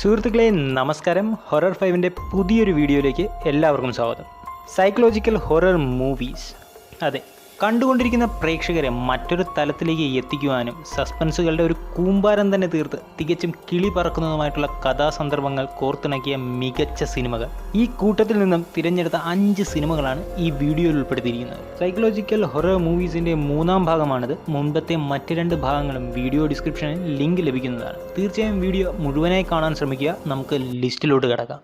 സുഹൃത്തുക്കളെ നമസ്കാരം. ഹൊറർ ഫൈവിന്റെ പുതിയൊരു വീഡിയോയിലേക്ക് എല്ലാവർക്കും സ്വാഗതം. സൈക്കോളജിക്കൽ ഹൊറർ മൂവീസ് അതെ കണ്ടുകൊണ്ടിരിക്കുന്ന പ്രേക്ഷകരെ മറ്റൊരു തലത്തിലേക്ക് എത്തിക്കുവാനും സസ്പെൻസുകളുടെ ഒരു കൂമ്പാരം തന്നെ തീർത്ത് തികച്ചും കിളി പറക്കുന്നതുമായിട്ടുള്ള കഥാസന്ദർഭങ്ങൾ കോർത്തിണക്കിയ മികച്ച സിനിമകൾ. ഈ കൂട്ടത്തിൽ നിന്നും തിരഞ്ഞെടുത്ത അഞ്ച് സിനിമകളാണ് ഈ വീഡിയോയിൽ ഉൾപ്പെടുത്തിയിരിക്കുന്നത്. സൈക്കോളജിക്കൽ ഹൊറർ മൂവീസിന്റെ മൂന്നാം ഭാഗമാണിത്. മുൻപത്തെ മറ്റ് രണ്ട് ഭാഗങ്ങളും വീഡിയോ ഡിസ്ക്രിപ്ഷനിൽ ലിങ്ക് ലഭിക്കുന്നതാണ്. തീർച്ചയായും വീഡിയോ മുഴുവനായി കാണാൻ ശ്രമിക്കുക. നമുക്ക് ലിസ്റ്റിലോട്ട് കിടക്കാം.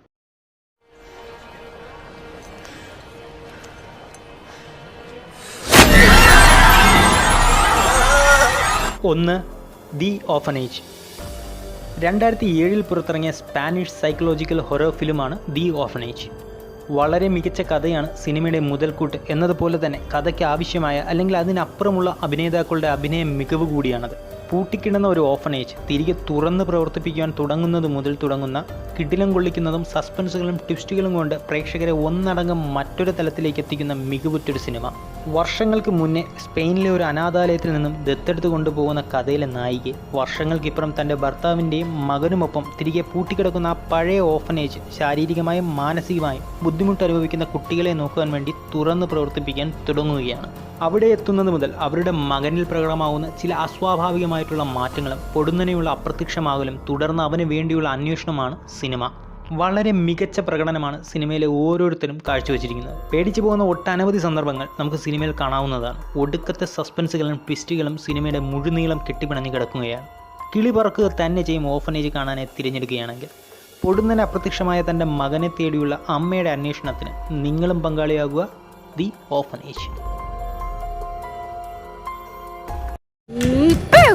ഒന്ന് ദി ഓഫനേജ് രണ്ടായിരത്തി ഏഴിൽ പുറത്തിറങ്ങിയ സ്പാനിഷ് സൈക്കോളജിക്കൽ ഹൊറർ ഫിലിമാണ് ദി ഓഫനേജ് വളരെ മികച്ച കഥയാണ് സിനിമയുടെ മുതൽക്കൂട്ട് എന്നതുപോലെ തന്നെ കഥയ്ക്ക് ആവശ്യമായ അല്ലെങ്കിൽ അതിനപ്പുറമുള്ള അഭിനേതാക്കളുടെ അഭിനയ മികവ് കൂടിയാണത്. പൂട്ടിക്കിടന്ന ഒരു ഓഫനേജ് തിരികെ തുറന്ന് പ്രവർത്തിപ്പിക്കുവാൻ തുടങ്ങുന്നത് മുതൽ തുടങ്ങുന്ന കിടിലം കൊള്ളിക്കുന്നതും സസ്പെൻസുകളും ട്വിസ്റ്റുകളും കൊണ്ട് പ്രേക്ഷകരെ ഒന്നടങ്കം മറ്റൊരു തലത്തിലേക്ക് എത്തിക്കുന്ന മികവുറ്റൊരു സിനിമ വർഷങ്ങൾക്ക് മുന്നേ സ്പെയിനിലെ ഒരു അനാഥാലയത്തിൽ നിന്നും ദത്തെടുത്ത് കൊണ്ടുപോകുന്ന കഥയിലെ നായിക വർഷങ്ങൾക്കിപ്പുറം തന്റെ ഭർത്താവിന്റെയും മകനുമൊപ്പം തിരികെ പൂട്ടിക്കിടക്കുന്ന ആ പഴയ ഓഫനേജ് ശാരീരികമായും മാനസികമായും ബുദ്ധിമുട്ട് അനുഭവിക്കുന്ന കുട്ടികളെ നോക്കുവാൻ വേണ്ടി തുറന്ന് പ്രവർത്തിപ്പിക്കാൻ തുടങ്ങുകയാണ്. അവിടെ എത്തുന്നത് മുതൽ അവരുടെ മകനിൽ പ്രകടമാവുന്ന ചില അസ്വാഭാവികമായിട്ടുള്ള മാറ്റങ്ങളും പൊടുന്നനെയുള്ള അപ്രത്യക്ഷമാകലും തുടർന്ന് അവന് വേണ്ടിയുള്ള അന്വേഷണമാണ് സിനിമ. വളരെ മികച്ച പ്രകടനമാണ് സിനിമയിലെ ഓരോരുത്തരും കാഴ്ചവെച്ചിരിക്കുന്നത്. പേടിച്ചു പോകുന്ന ഒട്ടനവധി സന്ദർഭങ്ങൾ നമുക്ക് സിനിമയിൽ കാണാവുന്നതാണ്. ഒടുക്കത്തെ സസ്പെൻസുകളും ട്വിസ്റ്റുകളും സിനിമയുടെ മുഴുനീളം കെട്ടിപ്പിണഞ്ഞ് കിടക്കുകയാണ്. കിളി പറക്കുക തന്നെ ചെയ്യും ഓഫനേജ് കാണാനായി തിരഞ്ഞെടുക്കുകയാണെങ്കിൽ. പൊടുന്നനെ അപ്രത്യക്ഷമായ തന്റെ മകനെ തേടിയുള്ള അമ്മയുടെ അന്വേഷണത്തിന് നിങ്ങളും പങ്കാളിയാകുക the orphanage.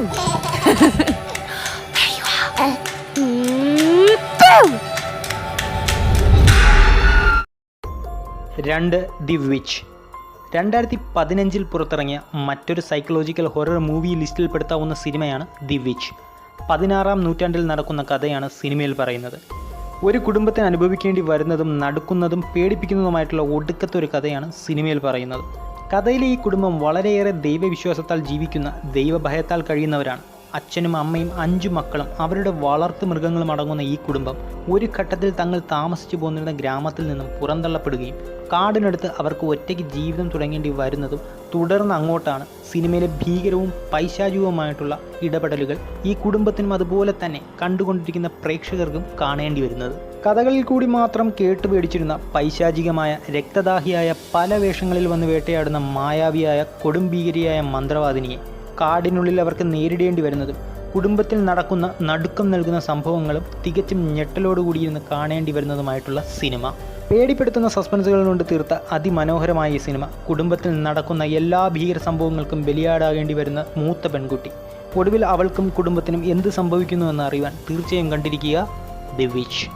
Boo! there you are. Boo! രണ്ട് ദി വിച്ച് രണ്ടായിരത്തി പതിനഞ്ചിൽ പുറത്തിറങ്ങിയ മറ്റൊരു സൈക്കോളജിക്കൽ ഹൊറർ മൂവി ലിസ്റ്റിൽപ്പെടുത്താവുന്ന സിനിമയാണ് ദി വിച്ച് പതിനാറാം നൂറ്റാണ്ടിൽ നടക്കുന്ന കഥയാണ് സിനിമയിൽ പറയുന്നത് ഒരു കുടുംബത്തിന് അനുഭവിക്കേണ്ടി വരുന്നതും നടക്കുന്നതും പേടിപ്പിക്കുന്നതുമായിട്ടുള്ള ഒടുക്കത്തെ ഒരു കഥയാണ് സിനിമയിൽ പറയുന്നത് കഥയിലെ ഈ കുടുംബം വളരെയേറെ ദൈവവിശ്വാസത്താൽ ജീവിക്കുന്ന ദൈവഭയത്താൽ കഴിയുന്നവരാണ്. അച്ഛനും അമ്മയും അഞ്ചു മക്കളും അവരുടെ വളർത്തു മൃഗങ്ങളും അടങ്ങുന്ന ഈ കുടുംബം ഒരു ഘട്ടത്തിൽ തങ്ങൾ താമസിച്ചു പോന്നിരുന്ന ഗ്രാമത്തിൽ നിന്നും പുറന്തള്ളപ്പെടുകയും കാടിനടുത്ത് അവർക്ക് ഒറ്റയ്ക്ക് ജീവിതം തുടങ്ങേണ്ടി വരുന്നതും തുടർന്ന് അങ്ങോട്ടാണ് സിനിമയിലെ ഭീകരവും പൈശാചികവുമായിട്ടുള്ള ഇടപെടലുകൾ ഈ കുടുംബത്തിനും അതുപോലെ തന്നെ കണ്ടുകൊണ്ടിരിക്കുന്ന പ്രേക്ഷകർക്കും കാണേണ്ടി വരുന്നത്. കഥകളിൽ കൂടി മാത്രം കേട്ടുപേടിച്ചിരുന്ന പൈശാചികമായ രക്തദാഹിയായ പല വേഷങ്ങളിൽ വന്ന് വേട്ടയാടുന്ന മായാവിയായ കൊടുംഭീകരിയായ മന്ത്രവാദിനിയെ കാടിനുള്ളിൽ അവർക്ക് നേരിടേണ്ടി വരുന്നതും കുടുംബത്തിൽ നടക്കുന്ന നടുക്കം നൽകുന്ന സംഭവങ്ങളും തികച്ചും ഞെട്ടലോടുകൂടിയിരുന്ന് കാണേണ്ടി വരുന്നതുമായിട്ടുള്ള സിനിമ. പേടിപ്പെടുത്തുന്ന സസ്പെൻസുകൾ കൊണ്ട് തീർത്ത അതിമനോഹരമായ ഈ സിനിമ കുടുംബത്തിൽ നടക്കുന്ന എല്ലാ ഭീകര സംഭവങ്ങൾക്കും ബലിയാടാകേണ്ടി വരുന്ന മൂത്ത പെൺകുട്ടി. ഒടുവിൽ അവൾക്കും കുടുംബത്തിനും എന്ത് സംഭവിക്കുന്നു എന്ന് അറിയുവാൻ തീർച്ചയായും കണ്ടിരിക്കുക ദി വിച്ച്.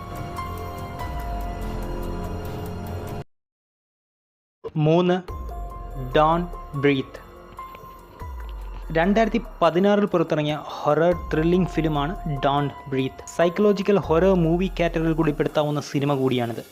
മൂന്ന് ഡോൺ ബ്രീത്ത്. രണ്ടായിരത്തി പതിനാറിൽ പുറത്തിറങ്ങിയ ഹൊറർ ത്രില്ലിംഗ് ഫിലിമാണ് don't breathe. Psychological horror movie കാറ്റഗറിയിൽ കൂടി പെടുത്താവുന്ന സിനിമ കൂടിയാണിത്.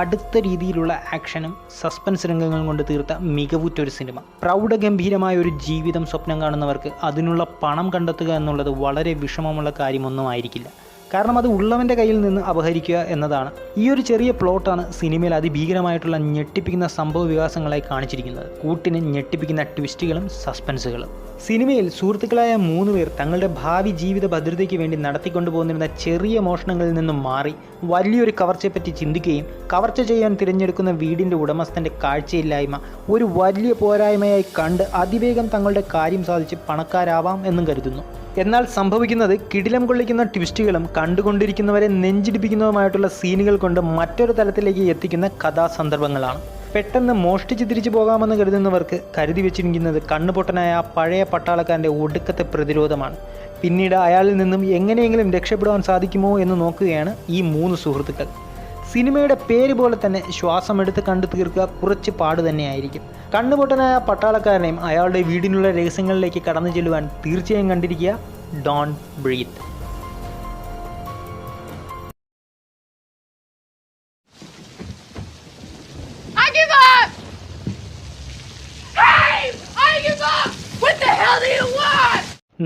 കടുത്ത രീതിയിലുള്ള ആക്ഷനും സസ്പെൻസ് രംഗങ്ങളും കൊണ്ട് തീർത്ത മികവുറ്റൊരു സിനിമ. പ്രൗഢഗംഭീരമായ ഒരു ജീവിതം സ്വപ്നം കാണുന്നവർക്ക് അതിനുള്ള പണം കണ്ടെത്തുക എന്നുള്ളത് വളരെ വിഷമമുള്ള കാര്യമൊന്നും ആയിരിക്കില്ല. കാരണം അത് ഉള്ളവന്റെ കയ്യിൽ നിന്ന് അപഹരിക്കുക എന്നതാണ്. ഈ ഒരു ചെറിയ പ്ലോട്ടാണ് സിനിമയിൽ അതിഭീകരമായിട്ടുള്ള ഞെട്ടിപ്പിക്കുന്ന സംഭവ വികാസങ്ങളായി കാണിച്ചിരിക്കുന്നത്. കൂട്ടിന് ഞെട്ടിപ്പിക്കുന്ന ട്വിസ്റ്റുകളും സസ്പെൻസുകളും. സിനിമയിൽ സുഹൃത്തുക്കളായ മൂന്ന് പേർ തങ്ങളുടെ ഭാവി ജീവിത ഭദ്രതയ്ക്ക് വേണ്ടി നടത്തിക്കൊണ്ടു പോകുന്നിരുന്ന ചെറിയ മോഷണങ്ങളിൽ നിന്നും മാറി വലിയൊരു കവർച്ചയെപ്പറ്റി ചിന്തിക്കുകയും കവർച്ച ചെയ്യാൻ തിരഞ്ഞെടുക്കുന്ന വീടിന്റെ ഉടമസ്ഥന്റെ കാഴ്ചയില്ലായ്മ ഒരു വലിയ പോരായ്മയായി കണ്ട് അതിവേഗം തങ്ങളുടെ കാര്യം സാധിച്ച് പണക്കാരാവാം എന്നും കരുതുന്നു. എന്നാൽ സംഭവിക്കുന്നത് കിടിലം കൊള്ളിക്കുന്ന ട്വിസ്റ്റുകളും കണ്ടുകൊണ്ടിരിക്കുന്നവരെ നെഞ്ചിടിപ്പിക്കുന്നതുമായിട്ടുള്ള സീനുകൾ കൊണ്ട് മറ്റൊരു തലത്തിലേക്ക് എത്തിക്കുന്ന കഥാസന്ദർഭങ്ങളാണ്. പെട്ടെന്ന് മോഷ്ടിച്ച് തിരിച്ചു പോകാമെന്ന് കരുതുന്നവർക്ക് കരുതി വെച്ചിരിക്കുന്നത് കണ്ണുപൊട്ടനായ ആ പഴയ പട്ടാളക്കാരന്റെ ഒടുക്കത്തെ പ്രതിരോധമാണ്. പിന്നീട് അയാളിൽ നിന്നും എങ്ങനെയെങ്കിലും രക്ഷപ്പെടുവാൻ സാധിക്കുമോ എന്ന് നോക്കുകയാണ് ഈ മൂന്ന് സുഹൃത്തുക്കൾ. സിനിമയുടെ പേര് പോലെ തന്നെ ശ്വാസം എടുത്ത് കണ്ടു തീർക്കുക കുറച്ച് പാട് തന്നെയായിരിക്കും. കണ്ണുപൊട്ടനായ പട്ടാളക്കാരനെയും അയാളുടെ വീടിനുള്ള രഹസ്യങ്ങളിലേക്ക് കടന്നു ചെല്ലുവാൻ തീർച്ചയായും കണ്ടിരിക്കുക ഡോൺ ബ്രീത്ത്?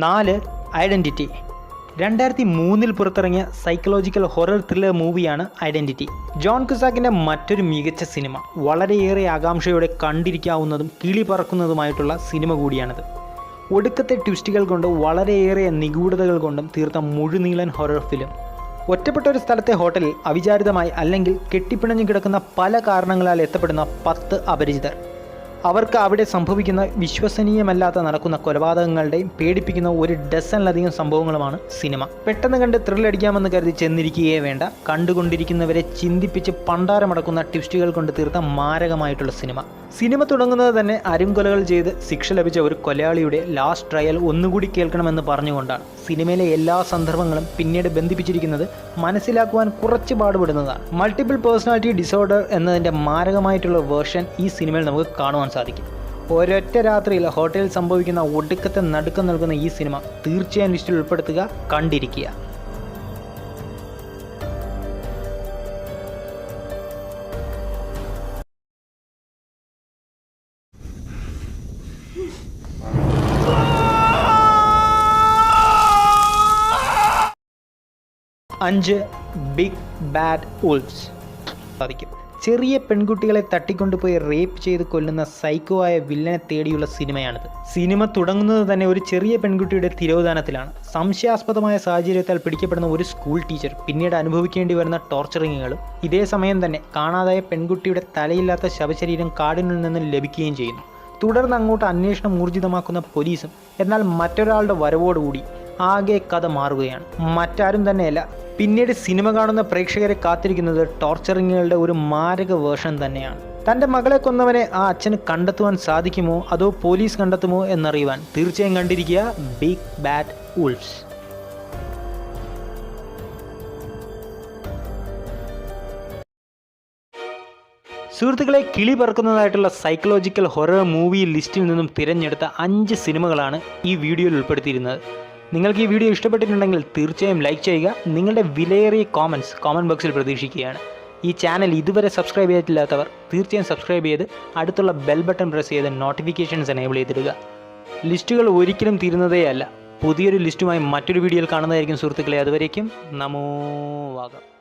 നാല് ഐഡന്റിറ്റി രണ്ടായിരത്തി മൂന്നിൽ പുറത്തിറങ്ങിയ സൈക്കോളജിക്കൽ ഹൊറർ ത്രില്ലർ മൂവിയാണ് ഐഡന്റിറ്റി ജോൺ കുസാക്കിന്റെ മറ്റൊരു മികച്ച സിനിമ. വളരെയേറെ ആകാംക്ഷയോടെ കണ്ടിരിക്കാവുന്നതും കിളി പറക്കുന്നതുമായിട്ടുള്ള സിനിമ കൂടിയാണിത്. ഒടുക്കത്തെ ട്വിസ്റ്റുകൾ കൊണ്ട് വളരെയേറെ നിഗൂഢതകൾ കൊണ്ടും തീർത്ത മുഴുനീളൻ ഹൊറർ ഫിലിം ഒറ്റപ്പെട്ട ഒരു സ്ഥലത്തെ ഹോട്ടലിൽ അവിചാരിതമായി അല്ലെങ്കിൽ കെട്ടിപ്പിണഞ്ഞു കിടക്കുന്ന പല കാരണങ്ങളാൽ എത്തപ്പെടുന്ന പത്ത് അപരിചിതർ. അവർക്ക് അവിടെ സംഭവിക്കുന്ന വിശ്വസനീയമല്ലാത്ത നടക്കുന്ന കൊലപാതകങ്ങളുടെയും പേടിപ്പിക്കുന്ന ഒരു ഡസനിലധികം സംഭവങ്ങളുമാണ് സിനിമ. പെട്ടെന്ന് കണ്ട് ത്രില്ലടിക്കാമെന്ന് കരുതി ചെന്നിരിക്കുകയേ വേണ്ട. കണ്ടുകൊണ്ടിരിക്കുന്നവരെ ചിന്തിപ്പിച്ച് പണ്ടാരമടക്കുന്ന ട്വിസ്റ്റുകൾ കൊണ്ട് തീർത്ത മാരകമായിട്ടുള്ള സിനിമ. സിനിമ തുടങ്ങുന്നത് തന്നെ അരുംകൊലകൾ ചെയ്ത് ശിക്ഷ ലഭിച്ച ഒരു കൊലയാളിയുടെ ലാസ്റ്റ് ട്രയൽ ഒന്നുകൂടി കേൾക്കണമെന്ന് പറഞ്ഞുകൊണ്ടാണ്. സിനിമയിലെ എല്ലാ സന്ദർഭങ്ങളും പിന്നീട് ബന്ധിപ്പിച്ചിരിക്കുന്നത് മനസ്സിലാക്കുവാൻ കുറച്ച് പാടുപെടുന്നതാണ്. മൾട്ടിപ്പിൾ പേഴ്സണാലിറ്റി ഡിസോർഡർ എന്നതിന്റെ മാരകമായിട്ടുള്ള വേർഷൻ ഈ സിനിമയിൽ നമുക്ക് കാണുവാൻ സാധിക്കും. ഒരൊറ്റ രാത്രിയിൽ ഹോട്ടലിൽ സംഭവിക്കുന്ന ഒടുക്കത്തെ നടുക്കം നൽകുന്ന ഈ സിനിമ തീർച്ചയായും ലിസ്റ്റിൽ ഉൾപ്പെടുത്തുക കണ്ടിരിക്കുക. അഞ്ച് ബിഗ് ബാഡ് ഉൾസ് സാധിക്കും. ചെറിയ പെൺകുട്ടികളെ തട്ടിക്കൊണ്ടുപോയി റേപ്പ് ചെയ്ത് കൊല്ലുന്ന സൈക്കോ ആയ വില്ലനെ തേടിയുള്ള സിനിമയാണിത്. സിനിമ തുടങ്ങുന്നത് തന്നെ ഒരു ചെറിയ പെൺകുട്ടിയുടെ തിരോധാനത്തിലാണ്. സംശയാസ്പദമായ സാഹചര്യത്താൽ പിടിക്കപ്പെടുന്ന ഒരു സ്കൂൾ ടീച്ചർ പിന്നീട് അനുഭവിക്കേണ്ടി വരുന്ന ടോർച്ചറിങ്ങുകളും ഇതേ സമയം തന്നെ കാണാതായ പെൺകുട്ടിയുടെ തലയില്ലാത്ത ശവശരീരം കാടിനുള്ളിൽ നിന്ന് ലഭിക്കുകയും ചെയ്യുന്നു. തുടർന്ന് അങ്ങോട്ട് അന്വേഷണം ഊർജിതമാക്കുന്ന പോലീസും എന്നാൽ മറ്റൊരാളുടെ വരവോടുകൂടി ആകെ കഥ മാറുകയാണ്. മറ്റാരും തന്നെയല്ല പിന്നീട് സിനിമ കാണുന്ന പ്രേക്ഷകരെ കാത്തിരിക്കുന്നത് ടോർച്ചറിങ്ങുകളുടെ ഒരു മാരക വേർഷൻ തന്നെയാണ്. തന്റെ മകളെ കൊന്നവനെ ആ അച്ഛന് കണ്ടെത്തുവാൻ സാധിക്കുമോ? അതോ പോലീസ് കണ്ടെത്തുമോ എന്നറിയുവാൻ തീർച്ചയായും കണ്ടിരിക്കുക ബിഗ് ബാറ്റ് ഉൾസ് സുഹൃത്തുക്കളെ കിളി പറക്കുന്നതായിട്ടുള്ള സൈക്കോളജിക്കൽ ഹൊറർ മൂവി ലിസ്റ്റിൽ നിന്നും തിരഞ്ഞെടുത്ത അഞ്ച് സിനിമകളാണ് ഈ വീഡിയോയിൽ ഉൾപ്പെടുത്തിയിരുന്നത്. നിങ്ങൾക്ക് ഈ വീഡിയോ ഇഷ്ടപ്പെട്ടിട്ടുണ്ടെങ്കിൽ തീർച്ചയായും ലൈക്ക് ചെയ്യുക. നിങ്ങളുടെ വിലയേറിയ കോമൻസ് കോമന്റ് ബോക്സിൽ പ്രതീക്ഷിക്കുകയാണ്. ഈ ചാനൽ ഇതുവരെ സബ്സ്ക്രൈബ് ചെയ്തിട്ടില്ലാത്തവർ തീർച്ചയായും സബ്സ്ക്രൈബ് ചെയ്ത് അടുത്തുള്ള ബെൽ ബട്ടൺ പ്രസ് ചെയ്ത് നോട്ടിഫിക്കേഷൻസ് എനേബിൾ ചെയ്തിടുക. ലിസ്റ്റുകൾ ഒരിക്കലും തീരുന്നതേ അല്ല. പുതിയൊരു ലിസ്റ്റുമായി മറ്റൊരു വീഡിയോയിൽ കാണുന്നതായിരിക്കും സുഹൃത്തുക്കളെ. അതുവരേക്കും നമോ വാഗം.